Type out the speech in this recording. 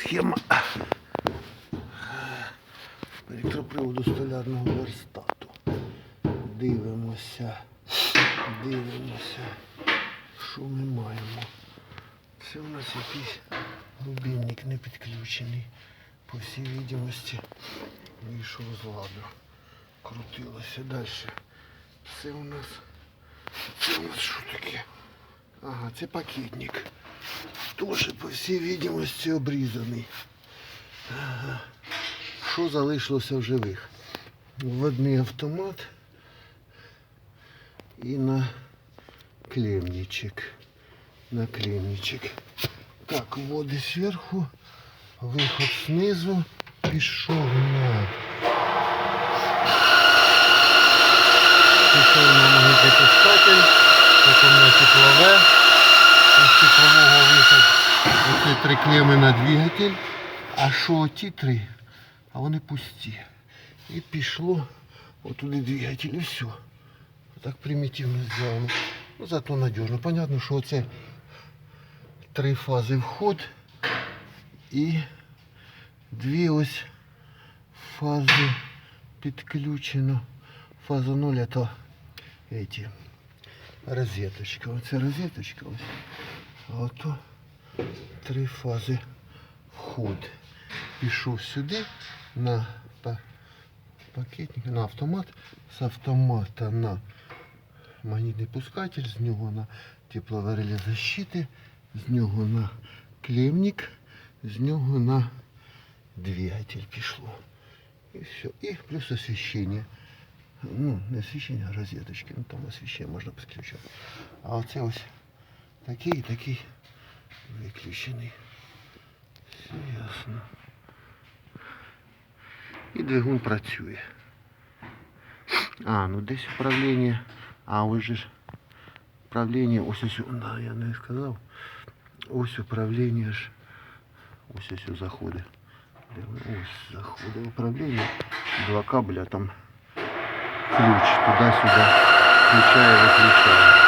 Схема електроприводу столярного верстату. Дивимося. Дивимося. Що ми маємо? Це у нас якийсь рубильник не підключений. По всій відомості вийшов з ладу. Крутилося далі. Це у нас. Це у нас що таке? Ага, це пакетник. Тоже, по всій відомості, обрізаний. Ага. Що залишилося в живих? Вводний автомат і на клемничек. На клемничек. Так, води зверху, виход знизу, пішов на. Пішов на магнітопускатель, потім на теплове. Із теплового виход. Оце три клеми на двигатель. А що ті три? А вони пусті. І пішло отуди двигатель і все. Так примітивно зроблено. Ну, зато надіжно. Понятно, що це три фази вход і дві ось фази підключено. Фаза 0 это эти розеточка. Оце розеточка ось. А ото три фази вход. Пішов сюди на пакетник, на автомат, з автомата на магнітний пускатель, з нього на теплове реле защити, з нього на клемник, з нього на двигатель пішло. І все. І плюс освіщення. Ну, не освіщення, а розеточки. Ну там освіщення можна підключати. А оце ось такий і такий виключений. Все ясно. І двигун працює. А, ну десь управління. А ось же ж управління, ось ось, да, я не сказав. Ось управління ж. Ось ось заходить. Де воно? Ось заходить управління. Два кабеля там ключ туди-сюди. Включає, виключає.